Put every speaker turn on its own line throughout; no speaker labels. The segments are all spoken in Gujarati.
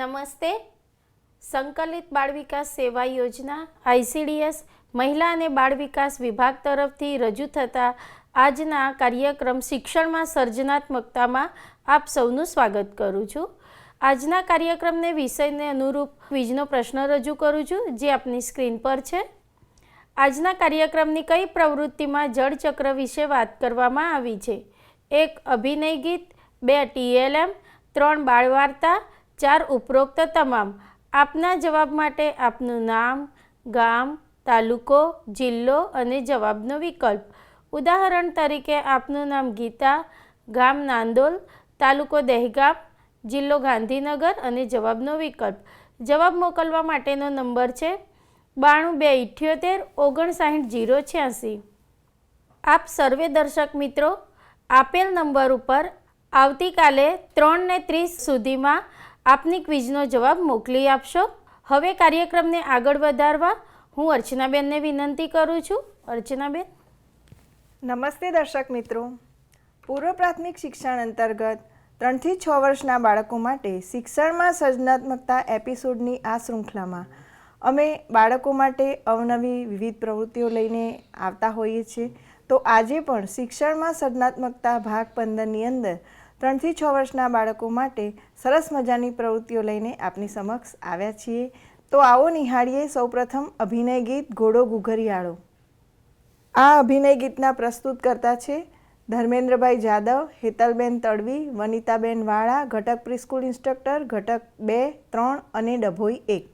નમસ્તે. સંકલિત બાળ વિકાસ સેવા યોજના આઈસીડીએસ મહિલા અને બાળ વિકાસ વિભાગ તરફથી રજૂ થતા આજના કાર્યક્રમ શિક્ષણમાં સર્જનાત્મકતામાં આપ સૌનું સ્વાગત કરું છું. આજના કાર્યક્રમને વિષયને અનુરૂપ ક્વિઝનો પ્રશ્ન રજૂ કરું છું, જે આપની સ્ક્રીન પર છે. આજના કાર્યક્રમની કઈ પ્રવૃત્તિમાં જળચક્ર વિશે વાત કરવામાં આવી છે? એક અભિનય ગીત, બે ટીએલએમ, ત્રણ બાળ વાર્તા ચાર ઉપરોક્ત તમામ. આપના જવાબ માટે આપનું નામ, ગામ, તાલુકો, જિલ્લો અને જવાબનો વિકલ્પ. ઉદાહરણ તરીકે આપનું નામ ગીતા, ગામ નાંદોલ, તાલુકો દહેગામ, જિલ્લો ગાંધીનગર અને જવાબનો વિકલ્પ. જવાબ મોકલવા માટેનો નંબર છે બાણું બે ઇઠ્યોતેર ઓગણસાઠ જીરો છ્યાસી. આપ સર્વે દર્શક મિત્રો, આપેલ નંબર ઉપર આવતીકાલે ત્રણને ત્રીસ સુધીમાં આપની ક્વિઝનો જવાબ મોકલી આપશો? હવે કાર્યક્રમને આગળ વધારવા હું અર્ચનાબેનને વિનંતી કરું છું. અર્ચનાબેન?
નમસ્તે દર્શક મિત્રો. પૂર્વ પ્રાથમિક શિક્ષણ અંતર્ગત ત્રણથી છ વર્ષના બાળકો માટે શિક્ષણમાં સર્જનાત્મકતા એપિસોડની આ શૃંખલામાં અમે બાળકો માટે અવનવી વિવિધ પ્રવૃત્તિઓ લઈને આવતા હોઈએ છીએ. તો આજે પણ શિક્ષણમાં સર્જનાત્મકતા ભાગ પંદરની અંદર ત્રણથી છ વર્ષના બાળકો માટે સરસ મજાની પ્રવૃત્તિઓ લઈને આપની સમક્ષ આવ્યા છીએ. તો આવો નિહાળીએ સૌપ્રથમ અભિનય ગીત ઘોડો ગુઘરિયાળો આ અભિનય ગીતના પ્રસ્તુત કરતા છે ધર્મેન્દ્રભાઈ જાદવ, હેતલબેન તડવી, વનિતાબેન વાળા, ઘટક પ્રિસ્કૂલ ઇન્સ્ટ્રક્ટર, ઘટક બે, ત્રણ અને ડભોઈ એક,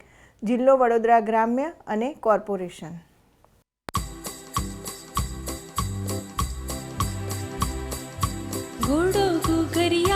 જિલ્લો વડોદરા ગ્રામ્ય અને કોર્પોરેશન.
ઘોડો ગુગરિયાળો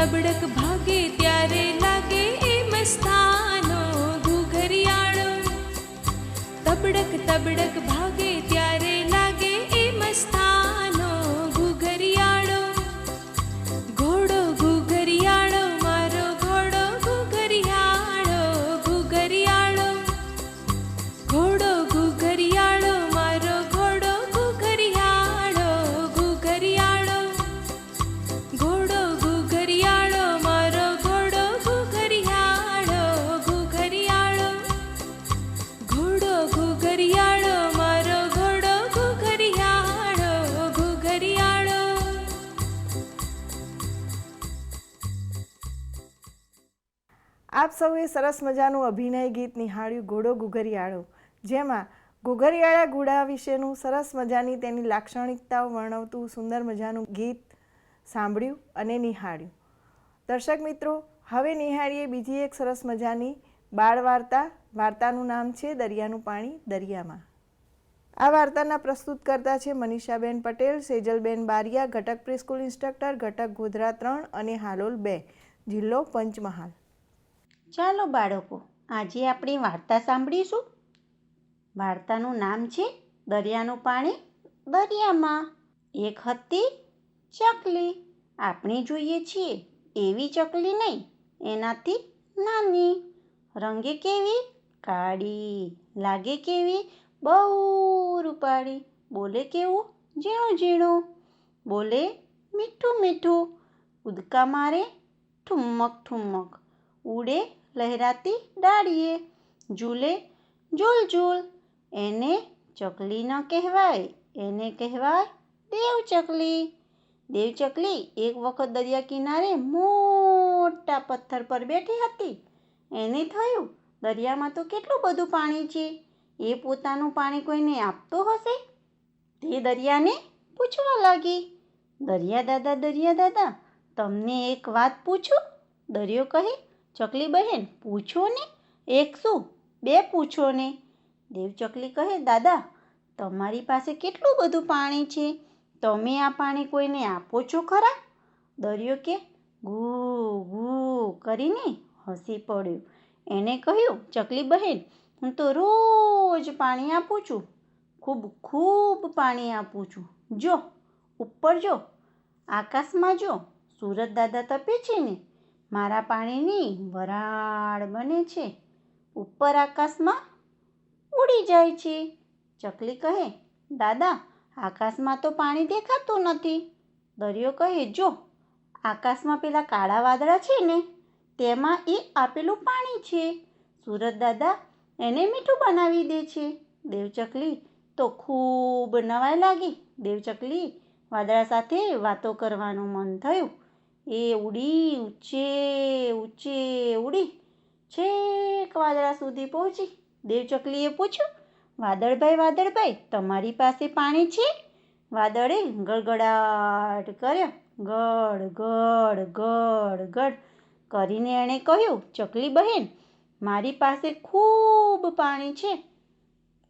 તબડક ભાગે ત્યારે લાગે એ મસ્તાનો ઘુઘરિયાળો. તબડક તબડક ભાગે ત્યારે
આપ સૌએ સરસ મજાનું અભિનય ગીત નિહાળ્યું, ઘોડો ગુગરિયાળો. જેમાં ગુગરિયાળા ઘોડા વિશેનું સરસ મજાની તેની લાક્ષણિકતાઓ વર્ણવતું સુંદર મજાનું ગીત સાંભળ્યું અને નિહાળ્યું. દર્શક મિત્રો, હવે નિહાળીએ બીજી એક સરસ મજાની બાળ વાર્તા. વાર્તાનું નામ છે દરિયાનું પાણી દરિયામાં. આ વાર્તાના પ્રસ્તુત કરતા છે મનીષાબેન પટેલ, સેજલબેન બારિયા, ઘટક પ્રિસ્કૂલ ઇન્સ્ટ્રક્ટર, ઘટક ગોધરા ત્રણ અને હાલોલ બે. જિલ્લો પંચમહાલ.
ચાલો બાળકો, આજે આપણે વાર્તા સાંભળીશું. વાર્તાનું નામ છે દરિયાનું પાણી દરિયામાં. એક હતી ચકલી. આપણે જોઈએ છીએ એવી ચકલી નહીં, એનાથી નાની. રંગે કેવી? કાળી. લાગે કેવી? બહુ રૂપાળી. બોલે કેવું? ઝીણું ઝીણું. બોલે મીઠું મીઠું. ઉદકા મારે ઠુમક ઠુમક. ઉડે લહેરાતી ડાળીએ ઝૂલે ઝૂલ ઝૂલ એને ચકલી ન કહેવાય, એને કહેવાય દેવ ચકલી. દેવ ચકલી એક વખત દરિયા કિનારે મોટા પથ્થર પર બેઠી હતી. એને થયું, દરિયામાં તો કેટલું બધું પાણી છે? એ પોતાનું પાણી કોઈને આપતો હશે? તે દરિયાને પૂછવા લાગી, દરિયા દાદા દરિયા દાદા, તમને એક વાત પૂછું? દરિયો કહે ચકલી બહેન, પૂછો ને? એક શું? બે પૂછો ને? દેવ ચકલી કહે, દાદા, તમારી પાસે કેટલું બધું પાણી છે? તમે આ પાણી કોઈને આપો છો ખરા? દરિયો કે, ગુ ગુ, કરીને હસી પડ્યો. એણે કહ્યું, ચકલી બહેન, હું તો રોજ પાણી આપું છું. ખૂબ ખૂબ પાણી આપું છું. જો, ઉપર જો, આકાશમાં જો, સુરત દાદા તપે છે ને? મારા પાણીની વરાળ બને છે. ઉપર આકાશમાં ઉડી જાય છે. ચકલી કહે, દાદા, આકાશમાં તો પાણી દેખાતું નથી. દરિયો કહે, જો, આકાશમાં પેલા કાળા વાદળા છે ને, તેમાં એ આપેલું પાણી છે. સુરત દાદા એને મીઠું બનાવી દે છે. દેવચકલી તો ખૂબ નવાઈ લાગી. દેવચકલી વાદળા સાથે વાતો કરવાનું મન થયું. એ ઉડી ઊંચે ઊંચે ઉડી. છેક વાદળા સુધી પહોંચી. દેવચકલીએ પૂછ્યું, વાદળભાઈ વાદળભાઈ, તમારી પાસે પાણી છે? વાદળે ગળગડાટ કર્યો. ગડ ગડ ગડ ગડ. કરીને એણે કહ્યું, ચકલી બહેન, મારી પાસે ખૂબ પાણી છે.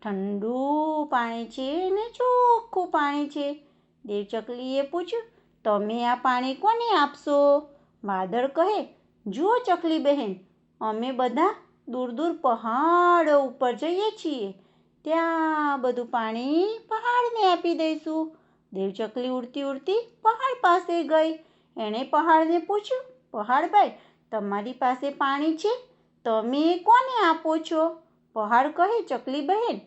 ઠંડુ પાણી છે ને ચોખ્ખું પાણી છે. દેવચકલીએ પૂછ્યું તમે આ પાણી કોને આપશો? વાદળ કહે, જુઓ ચકલી બહેન, અમે બધા દૂર દૂર પહાડો ઉપર જઈએ છીએ. ત્યાં બધું પાણી પહાડને આપી દઈશું. દેવચકલી ઉડતી ઉડતી પહાડ પાસે ગઈ. એણે પહાડને પૂછ્યું, પહાડભાઈ, તમારી પાસે પાણી છે? તમે કોને આપો છો? પહાડ કહે, ચકલી બહેન,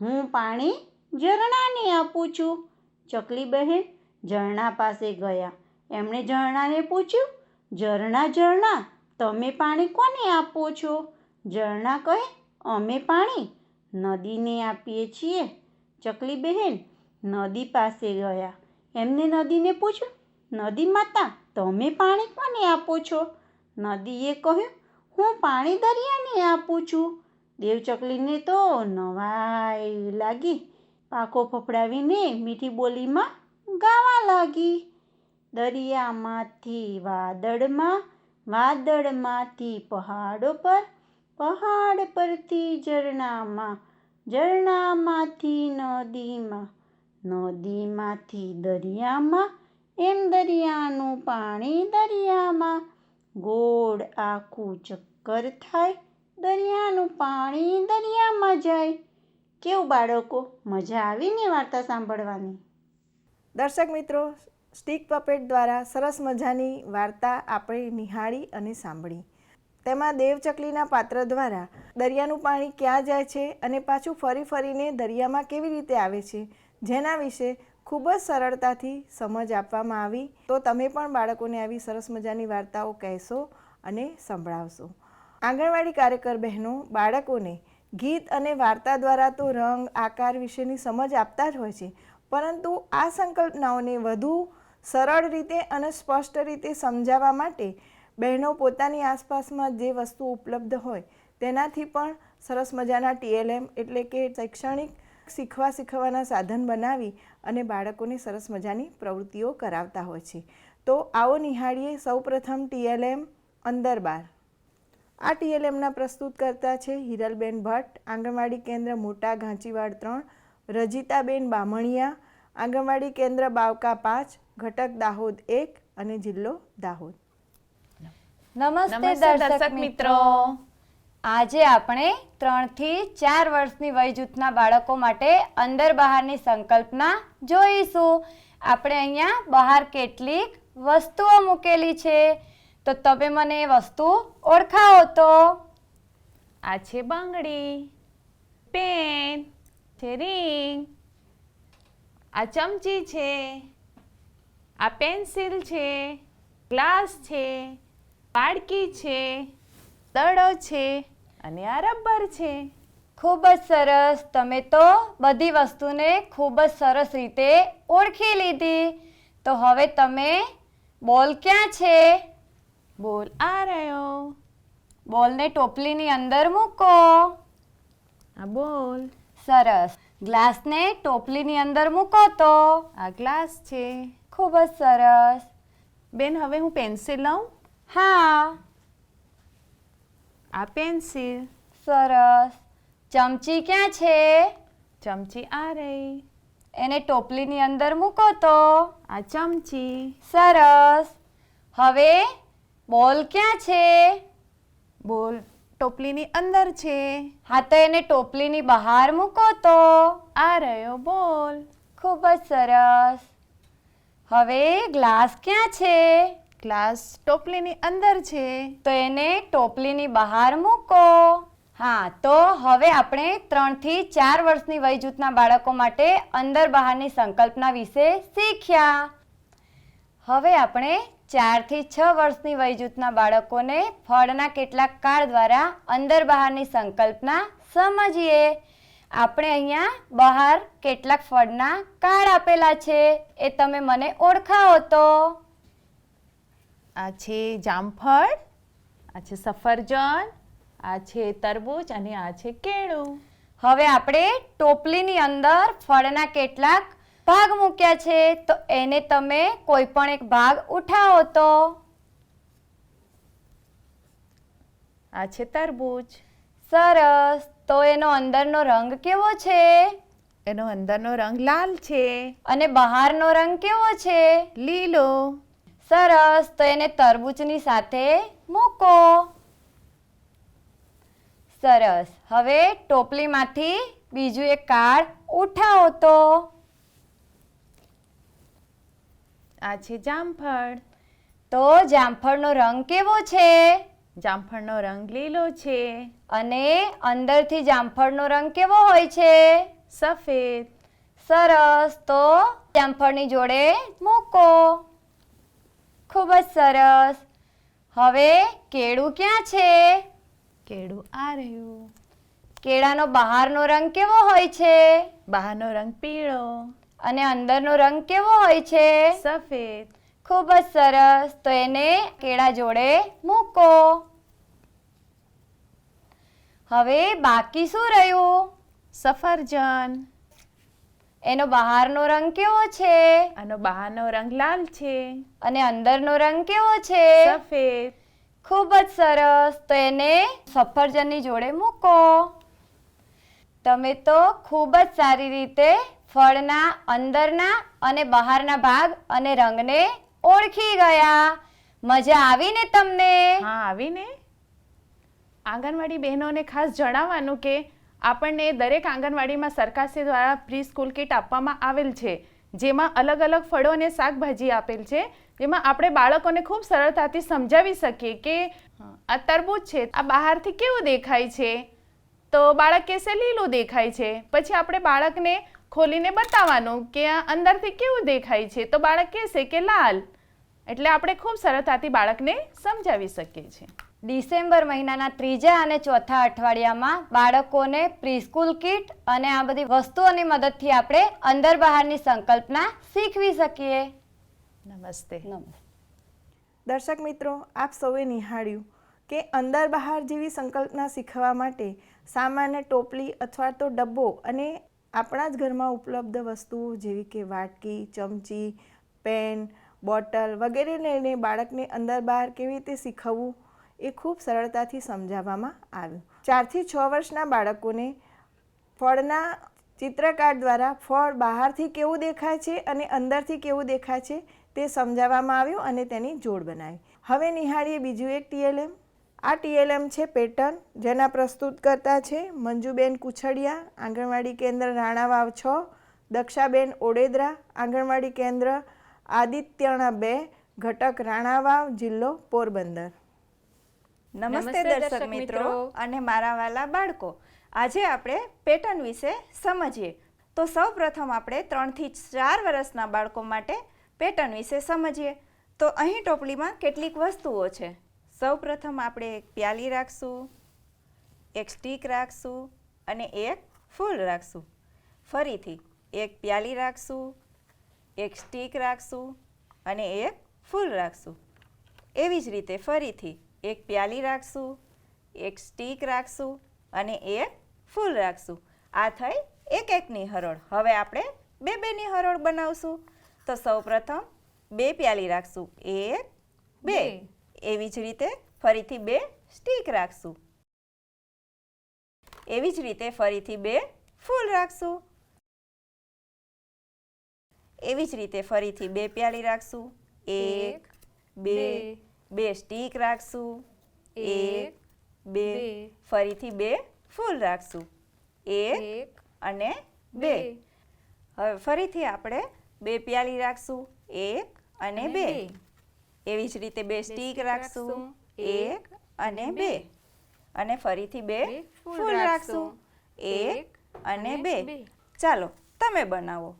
હું પાણી ઝરણાને આપું છું. ચકલી બહેન ઝરણા પાસે ગયા. એમણે ઝરણાને પૂછ્યું, ઝરણા ઝરણા, તમે પાણી કોને આપો છો? ઝરણા કહે, અમે પાણી નદીને આપીએ છીએ. ચકલી બહેન નદી પાસે ગયા. એમને નદીને પૂછ્યું, નદી માતા, તમે પાણી કોને આપો છો? નદીએ કહ્યું, હું પાણી દરિયાને આપું છું. દેવચકલીને તો નવાઈ લાગી. પાકો ફફડાવીને મીઠી બોલીમાં ગાવા લાગી. દરિયામાંથી વાદળમાં, વાદળમાંથી પહાડો પર, પહાડ પરથી ઝરણામાં, ઝરણામાંથી નદીમાં, નદીમાંથી દરિયામાં, એમ દરિયાનું પાણી દરિયામાં. ગોળ આખું ચક્કર થાય, દરિયાનું પાણી દરિયામાં જાય. કેવું બાળકો, મજા આવી ને વાર્તા સાંભળવાની?
દર્શક મિત્રો, સ્ટીક પપેટ દ્વારા સરસ મજાની વાર્તા આપણે નિહાળી અને સાંભળી. તેમાં દેવચકલીના પાત્ર દ્વારા દરિયાનું પાણી ક્યાં જાય છે અને પાછું ફરી ફરીને દરિયામાં કેવી રીતે આવે છે, જેના વિશે ખૂબ જ સરળતાથી સમજ આપવામાં આવી. તો તમે પણ બાળકોને આવી સરસ મજાની વાર્તાઓ કહેશો અને સંભળાવશો. આંગણવાડી કાર્યકર બહેનો બાળકોને ગીત અને વાર્તા દ્વારા તો રંગ, આકાર વિશેની સમજ આપતા જ હોય છે પરંતુ આ સંકલ્પનાઓને વધુ સરળ રીતે અને સ્પષ્ટ રીતે સમજાવવા માટે બહેનો પોતાની આસપાસમાં જે વસ્તુ ઉપલબ્ધ હોય તેનાથી પણ સરસ મજાના ટીએલએમ એટલે કે શૈક્ષણિક શીખવા શીખવાના સાધન બનાવી અને બાળકોને સરસ મજાની પ્રવૃત્તિઓ કરાવતા હોય છે. તો આવો નિહાળીએ સૌપ્રથમ ટીએલએમ અંદર બાર આ ટીએલએમના પ્રસ્તુત કરતા છે હિરલબેન ભટ્ટ, આંગણવાડી કેન્દ્ર, મોટા, ઘાંચીવાડ ત્રણ રજીતાબેન બામણિયા આંગણવાડી કેન્દ્ર બાવકા પાંચ ઘટક દાહોદ એક અને જિલ્લો દાહોદ.
નમસ્તે દર્શક મિત્રો. આજે આપણે ત્રણથી ચાર વર્ષની વય જૂથના બાળકો માટે અંદર બહારની સંકલ્પના જોઈશું. આપણે અહીંયા બહાર કેટલીક વસ્તુઓ મૂકેલી છે. તો તમે મને એ વસ્તુ ઓળખાવો તો.
આ છે બંગડી પેન છે રિંગ આ ચમચી છે આ પેન્સિલ છે ગ્લાસ છે પાડકી છે દડો છે અને આ રબર છે.
ખૂબ જ સરસ. તમે તો બધી વસ્તુને ખૂબ જ સરસ રીતે ઓળખી લીધી. તો હવે તમે બોલ ક્યાં છે?
બોલ આ રહ્યો.
બોલને ટોપલીની અંદર મૂકો.
આ બોલ.
સરસ. ગ્લાસને ટોપલીની અંદર મૂકો તો.
આ ગ્લાસ છે.
ખૂબ જ સરસ.
બેન હવે હું પેન્સિલ લઉં?
હા.
આ પેન્સિલ.
સરસ. ચમચી ક્યાં છે?
ચમચી આ રહી.
એને ટોપલીની અંદર મૂકો તો.
આ ચમચી.
સરસ. હવે બોલ ક્યાં છે?
બોલ. ટોપલીની અંદર છે?
હા તો એને ટોપલીની બહાર મૂકો તો.
આ રહ્યો બોલ.
ખૂબ જ સરસ. હવે ગ્લાસ ક્યાં છે?
ગ્લાસ ટોપલીની અંદર છે.
તો એને ટોપલીની બહાર મૂકો. હા તો હવે આપણે ત્રણથી ચાર વર્ષની વય જૂથના બાળકો માટે અંદર બહારની સંકલ્પના વિશે શીખ્યા. હવે આપણે ચારથી છ વર્ષની વય જૂથના બાળકોને ફળના કેટલાક કાળ દ્વારા અંદર બહારની સંકલ્પના સમજીએ. આપણે અહીંયા બહાર કેટલાક ફળના કાળ આપેલા છે એ તમે મને ઓળખાવો તો.
આ છે જામફળ આ છે સફરજન આ છે તરબૂચ અને આ છે કેળું.
હવે આપણે ટોપલીની અંદર ફળના કેટલાક ભાગ મૂક્યા છે તો એને તમે કોઈ પણ એક ભાગ ઉઠાવો તો.
આ છે તરબૂચ.
સરસ. તો એનો અંદરનો રંગ કેવો છે?
એનો અંદરનો રંગ લાલ છે.
અને બહારનો રંગ કેવો છે?
લીલો.
સરસ. તો એને તરબૂચની સાથે મૂકો. સરસ. હવે ટોપલીમાંથી બીજું એક કાર્ડ ઉઠાવો તો.
આ છે જામફળ.
તો જામફળનો રંગ કેવો છે?
જામફળનો રંગ લીલો છે.
અને અંદરથી જામફળનો રંગ કેવો હોય છે?
સફેદ.
સરસ. તો જામફળની જોડે મૂકો. ખૂબ જ સરસ. હવે કેળું ક્યાં છે?
કેળું આ રહ્યું.
કેળાનો બહારનો રંગ કેવો હોય છે?
બહારનો રંગ પીળો.
અને અંદરનો રંગ કેવો હોય છે?
સફેદ.
ખૂબ જ સરસ. તો એને કેળા જોડે મૂકો. હવે બાકી શું રહ્યું?
સફરજન.
એનો બહારનો રંગ કેવો છે?
આનો બહારનો રંગ લાલ છે.
અને અંદરનો રંગ કેવો છે?
સફેદ.
ખૂબ જ સરસ. તો એને સફરજનની જોડે મૂકો. તમે તો ખૂબ જ સારી રીતે ફળના અંદરના અને બહારના ભાગ અને રંગને ઓળખી ગયા. મજા આવી ને તમને?
હા, આવીને. આંગણવાડી બહેનોને ખાસ જણાવવાનું કે આપણને દરેક આંગણવાડીમાં સરકારશ્રી દ્વારા પ્રી સ્કૂલ કિટ આપવામાં આવેલ છે. જેમાં અલગ અલગ ફળો અને શાકભાજી આપેલ છે. જેમાં આપણે બાળકોને ખૂબ સરળતાથી સમજાવી શકીએ કે આ તરબૂચ છે. આ બહારથી કેવું દેખાય છે? તો બાળક કહેશે લીલું દેખાય છે. પછી આપણે બાળકને ખોલીને બતાવવાનું કે આ અંદરથી કેવું દેખાય છે? તો બાળક કહેશે કે લાલ. એટલે આપણે ખૂબ સરળતાથી બાળકને સમજાવી શકીએ છીએ.
ડિસેમ્બર મહિનાના ત્રીજા અને ચોથા અઠવાડિયામાં બાળકોને પ્રીસ્કૂલ કિટ અને આ બધી વસ્તુઓની મદદથી આપણે અંદર બહારની સંકલ્પના શીખવી શકીએ.
નમસ્તે.
નમસ્તે.
દર્શક મિત્રો આપ સૌએ નિહાળ્યું કે અંદર બહાર જેવી સંકલ્પના શીખવા માટે સામાન્ય ટોપલી અથવા તો ડબ્બો અને આપણા જ ઘરમાં ઉપલબ્ધ વસ્તુઓ જેવી કે વાટકી, ચમચી, પેન, બોટલ વગેરે લઈને બાળકને અંદર બહાર કેવી રીતે શીખવવું એ ખૂબ સરળતાથી સમજાવવામાં આવ્યું. ચારથી છ વર્ષના બાળકોને ફળના ચિત્રકાર દ્વારા ફળ બહારથી કેવું દેખાય છે અને અંદરથી કેવું દેખાય છે તે સમજાવવામાં આવ્યું અને તેની જોડ બનાવી. હવે નિહાળીએ બીજું એક ટીએલએમ. આ ટીએલએમ છે પેટર્ન જેના પ્રસ્તુતકર્તા છે મંજુબેન કુછડિયા આંગણવાડી કેન્દ્ર રાણાવાવ છ દક્ષાબેન ઓડેદરા આંગણવાડી કેન્દ્ર આદિત્યણા બે ઘટક રાણાવાવ જિલ્લો પોરબંદર.
નમસ્તે દર્શક મિત્રો અને મારા વાલા બાળકો. આજે આપણે પેટર્ન વિશે સમજીએ. તો સૌ પ્રથમ આપણે ત્રણથી ચાર વર્ષના બાળકો માટે પેટર્ન વિશે સમજીએ. તો અહીં ટોપલીમાં કેટલીક વસ્તુઓ છે. સૌ પ્રથમ આપણે એક પ્યાલી રાખશું, એક સ્ટીક રાખશું અને એક ફૂલ રાખશું. ફરીથી એક પ્યાલી રાખશું, એક સ્ટીક રાખશું અને એક ફૂલ રાખશું. એવી જ રીતે ફરીથી એક પ્યાલી રાખશું, એક સ્ટીક રાખશું અને એક ફૂલ રાખશું. આ થઈ એક એકની હરોળ. હવે આપણે બે બેની હરોળ બનાવશું. તો સૌપ્રથમ બે પ્યાલી રાખશું. એક બે. એવી જ રીતે ફરીથી બે સ્ટીક રાખશું. એવી જ રીતે ફરીથી બે ફૂલ રાખશું. એવી જ રીતે ફરીથી બે પ્યાલી રાખશું. એક બે બે સ્ટીક રાખશું. એક બે ફરીથી બે ફૂલ રાખશું. એક અને બે. હવે ફરીથી આપણે બે પ્યાલી રાખશું. એક અને બે. એવી જ રીતે બે સ્ટીક રાખશું એક અને બે. અને ફરીથી બે ફૂલ રાખશું એક અને બે. ચાલો તમે બનાવો.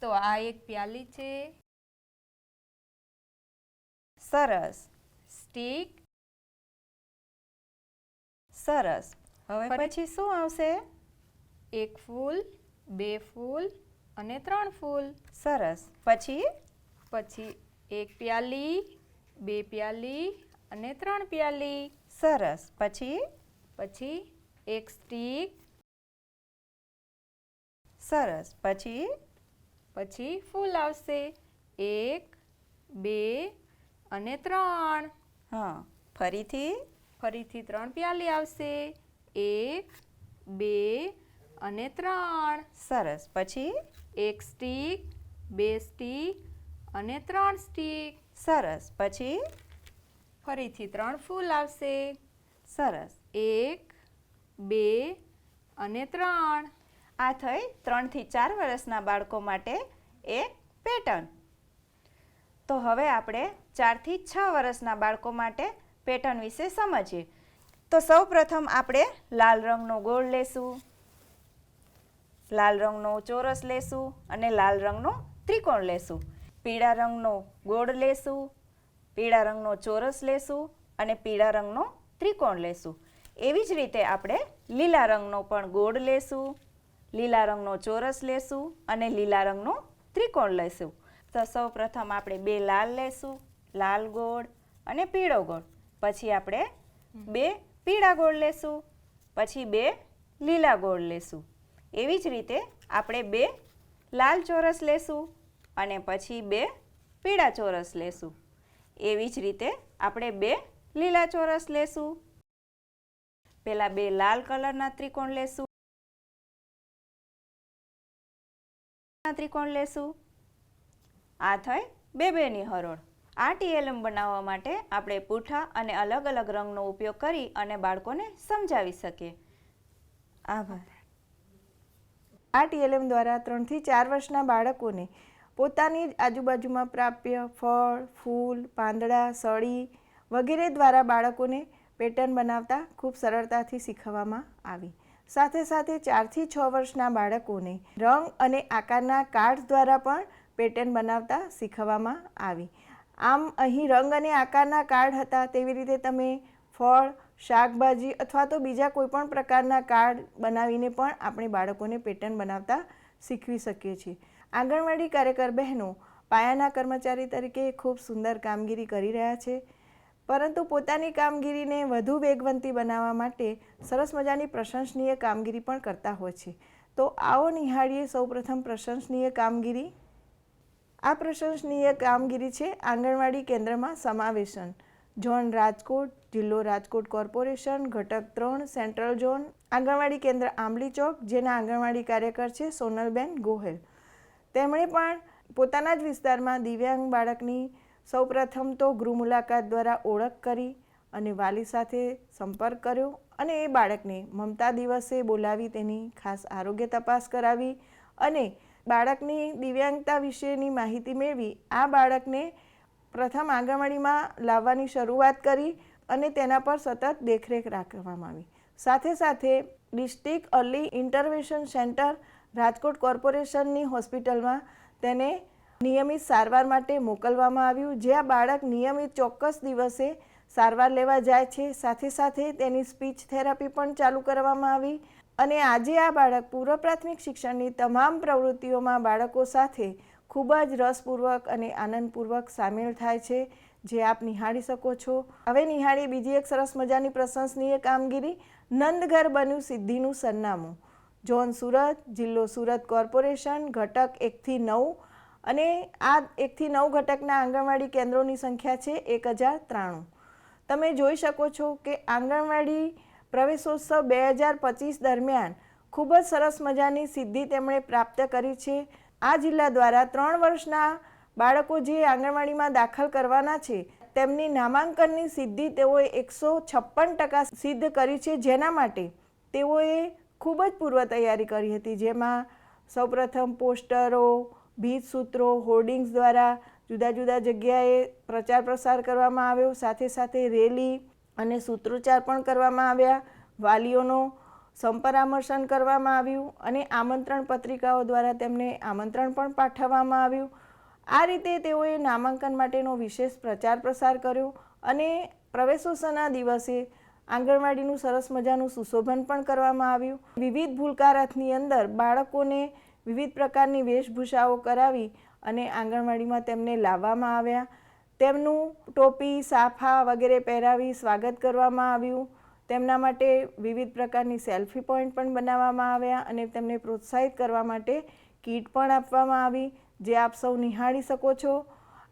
તો આ એક પ્યાલી છે.
સરસ.
સ્ટીક.
સરસ. હવે પછી શું આવશે?
એક ફૂલ બે ફૂલ અને ત્રણ ફૂલ.
સરસ. પછી?
પછી એક પ્યાલી. બે પ્યાલી અને ત્રણ પ્યાલી.
સરસ. પછી?
પછી એક સ્ટીક.
સરસ. પછી?
પછી ફૂલ આવશે. એક બે અને ત્રણ.
હા. ફરીથી?
ફરીથી ત્રણ પ્યાલી આવશે. એક બે અને ત્રણ.
સરસ. પછી?
એક સ્ટીક બે સ્ટીક અને ત્રણ સ્ટીક.
સરસ. પછી?
ફરીથી ત્રણ ફૂલ આવશે.
સરસ.
એક બે અને ત્રણ.
આ થઈ ત્રણથી ચાર વર્ષના બાળકો માટે એક પેટર્ન. તો હવે આપણે ચારથી છ વર્ષના બાળકો માટે પેટર્ન વિશે સમજીએ. તો સૌ પ્રથમ આપણે લાલ રંગનો ગોળ લેશું લાલ રંગનો ચોરસ લેશું અને લાલ રંગનો ત્રિકોણ લેશું. પીળા રંગનો ગોળ લેશું, પીળા રંગનો ચોરસ લેશું અને પીળા રંગનો ત્રિકોણ લેશું. એવી જ રીતે આપણે લીલા રંગનો પણ ગોળ લેશું, લીલા રંગનો ચોરસ લેશું અને લીલા રંગનો ત્રિકોણ લેશું. તો સૌ પ્રથમ આપણે બે લાલ લેશું, લાલ ગોળ અને પીળો ગોળ. પછી આપણે બે પીળા ગોળ લેશું, પછી બે લીલા ગોળ લેશું. એવી જ રીતે આપણે બે લાલ ચોરસ લેશું અને પછી બે પીળા ચોરસ લેશું. એવી જ રીતે આપણે બે લીલા ચોરસ લેશું. પહેલાં બે લાલ કલરના ત્રિકોણ લેશું. ત્રિકોણ લેશું. આ થઈ બે બેની હરોળ. આ ટીએલએમ બનાવવા માટે આપણે પૂઠા અને અલગ અલગ રંગનો ઉપયોગ કરી અને બાળકોને સમજાવી શકીએ. આભાર.
આ ટીએલએમ દ્વારા ત્રણથી ચાર વર્ષના બાળકોને પોતાની જ આજુબાજુમાં પ્રાપ્ય ફળ, ફૂલ, પાંદડા, સળી વગેરે દ્વારા બાળકોને પેટર્ન બનાવતા ખૂબ સરળતાથી શીખવવામાં આવી. સાથે સાથે ચારથી છ વર્ષના બાળકોને રંગ અને આકારના કાર્ડ દ્વારા પણ પેટર્ન બનાવતા શીખવવામાં આવી. આમ અહીં રંગ અને આકારના કાર્ડ હતા તેવી રીતે તમે ફળ, શાકભાજી અથવા તો બીજા કોઈ પણ પ્રકારના કાર્ડ બનાવીને પણ આપણે બાળકોને પેટર્ન બનાવતા શીખવી શકીએ છીએ. આંગણવાડી કાર્યકર બહેનો પાયાના કર્મચારી તરીકે ખૂબ સુંદર કામગીરી કરી રહ્યા છે, પરંતુ પોતાની કામગીરીને વધુ વેગવંતી બનાવવા માટે સરસ મજાની પ્રશંસનીય કામગીરી પણ કરતા હોય છે. તો આવો નિહાળીએ સૌપ્રથમ પ્રશંસનીય કામગીરી. આ પ્રશંસનીય કામગીરી છે આંગણવાડી કેન્દ્રમાં સમાવેશન. ઝોન રાજકોટ, જિલ્લો રાજકોટ કોર્પોરેશન, ઘટક ત્રણ, સેન્ટ્રલ ઝોન, આંગણવાડી કેન્દ્ર આંબલી ચોક, જેના આંગણવાડી કાર્યકર છે સોનલબેન ગોહેલ. તેમણે પણ પોતાના જ વિસ્તારમાં દિવ્યાંગ બાળકની સૌપ્રથમ તો ગૃહ મુલાકાત દ્વારા ઓળખ કરી અને વાલી સાથે સંપર્ક કર્યો અને એ બાળકને મમતા દિવસે બોલાવી તેની ખાસ આરોગ્ય તપાસ કરાવી અને બાળકની દિવ્યાંગતા વિશેની માહિતી મેળવી. આ બાળકને પ્રથમ આંગણવાડીમાં લાવવાની શરૂઆત કરી અને તેના પર સતત દેખરેખ રાખવામાં આવી. સાથે સાથે district early intervention centre Rajkot કોર્પોરેશનની હોસ્પિટલમાં તેને નિયમિત સારવાર માટે મોકલવામાં આવ્યું, જ્યાં બાળક નિયમિત ચોક્કસ દિવસે સારવાર લેવા જાય છે. સાથે સાથે તેની સ્પીચ થેરાપી પણ ચાલુ કરવામાં આવી અને આજે આ બાળક પૂર્વ પ્રાથમિક શિક્ષણની તમામ પ્રવૃત્તિઓમાં બાળકો સાથે ખૂબ જ રસપૂર્વક અને આનંદપૂર્વક સામેલ થાય છે, જે આપ નિહાળી શકો છો. હવે નિહાળી બીજી એક સરસ મજાની પ્રશંસનીય કામગીરી, નંદઘર બન્યું સિદ્ધિનું સરનામું. ઝોન સુરત, જિલ્લો સુરત કોર્પોરેશન, ઘટક એકથી નવ અને આ એકથી નવ ઘટકના આંગણવાડી કેન્દ્રોની સંખ્યા છે એક હજાર ત્રાણું. તમે જોઈ શકો છો કે આંગણવાડી પ્રવેશોત્સવ બે હજાર પચીસ દરમિયાન ખૂબ જ સરસ મજાની સિદ્ધિ તેમણે પ્રાપ્ત કરી છે. આ જિલ્લા દ્વારા ત્રણ વર્ષના બાળકો જે આંગણવાડીમાં દાખલ કરવાના છે, તેમની નામાંકનની સિદ્ધિ તેઓએ એકસો છપ્પન ટકા સિદ્ધ કરી છે. જેના માટે તેઓએ ખૂબ જ પૂર્વ તૈયારી કરી હતી, જેમાં સૌપ્રથમ પોસ્ટરો ભીત સૂત્રો હોર્ડિંગ્સ દ્વારા જુદા જુદા જગ્યાએ પ્રચાર પ્રસાર કરવામાં આવ્યો. સાથે સાથે રેલી અને સૂત્રોચ્ચાર પણ કરવામાં આવ્યા. વાલીઓનો સંપરામર્શન કરવામાં આવ્યું અને આમંત્રણ પત્રિકાઓ દ્વારા તેમને આમંત્રણ પણ પાઠવવામાં આવ્યું. આ રીતે તેઓએ નામાંકન માટેનો વિશેષ પ્રચાર પ્રસાર કર્યો અને પ્રવેશોત્સવના દિવસે આંગણવાડીનું સરસ મજાનું સુશોભન પણ કરવામાં આવ્યું. વિવિધ ભૂલકારથની અંદર બાળકોને વિવિધ પ્રકારની વેશભૂષાઓ કરાવી અને આંગણવાડીમાં તેમને લાવવામાં આવ્યા. તેમનું ટોપી, સાફા વગેરે પહેરાવી સ્વાગત કરવામાં આવ્યું. તેમના માટે વિવિધ પ્રકારની સેલ્ફી પોઈન્ટ પણ બનાવવામાં આવ્યા અને તેમને પ્રોત્સાહિત કરવા માટે કીટ પણ આપવામાં આવી, જે આપ સૌ નિહાળી શકો છો.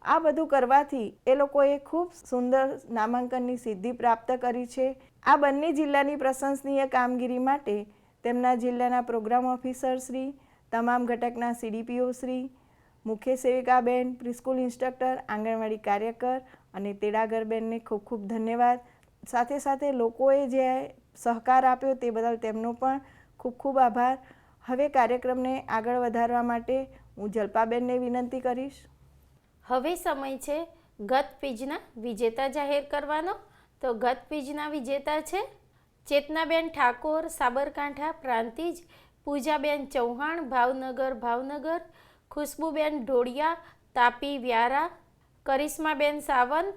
આ બધું કરવાથી એ લોકોએ ખૂબ સુંદર નામાંકનની સિદ્ધિ પ્રાપ્ત કરી છે. આ બંને જિલ્લાની પ્રશંસનીય કામગીરી માટે તેમના જિલ્લાના પ્રોગ્રામ ઓફિસર શ્રી, તમામ ઘટકના સીડીપીઓ શ્રી, મુખ્ય સેવિકાબેન, પ્રિસ્કૂલ ઇન્સ્ટ્રક્ટર, આંગણવાડી કાર્યકર અને તેડાગરબેનને ખૂબ ખૂબ ધન્યવાદ. સાથે સાથે લોકોએ જે સહકાર આપ્યો તે બદલ તેમનો પણ ખૂબ ખૂબ આભાર. હવે કાર્યક્રમને આગળ વધારવા માટે હું જલ્પાબેનને વિનંતી કરીશ.
હવે સમય છે ગત પેજના વિજેતા જાહેર કરવાનો. તો ગત પીજના વિજેતા છે ચેતનાબેન ઠાકોર, સાબરકાંઠા પ્રાંતિજ, પૂજાબેન ચૌહાણ, ભાવનગર ભાવનગર, ખુશ્બુબેન ઢોળિયા, તાપી વ્યારા, કરિશ્માબેન સાવંત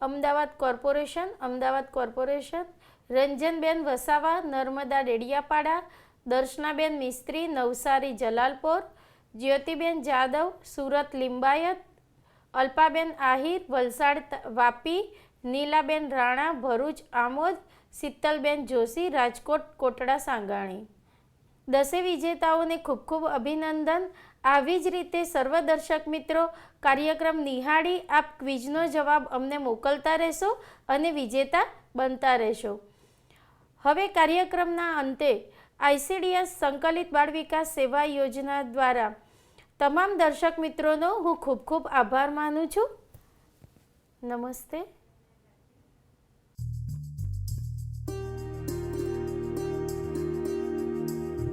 અમદાવાદ કોર્પોરેશન અમદાવાદ કોર્પોરેશન, રંજનબેન વસાવા, નર્મદા ડેડિયાપાડા, દર્શનાબેન મિસ્ત્રી, નવસારી જલાલપોર, જ્યોતિબેન જાદવ, સુરત લિંબાયત, અલ્પાબેન આહિર, વલસાડ વાપી, નીલાબેન રાણા, ભરૂચ આમોદ, શીતલબેન જોશી, રાજકોટ કોટડા સાંગાણી. દસે વિજેતાઓને ખૂબ ખૂબ અભિનંદન. આવી જ રીતે સર્વ દર્શક મિત્રો, કાર્યક્રમ નિહાળી આપ ક્વિઝનો જવાબ અમને મોકલતા રહેશો અને વિજેતા બનતા રહેશો. હવે કાર્યક્રમના અંતે આઈસીડીએસ સંકલિત બાળ વિકાસ સેવા યોજના દ્વારા તમામ દર્શક મિત્રોનો હું ખૂબ ખૂબ આભાર માનું છું. નમસ્તે.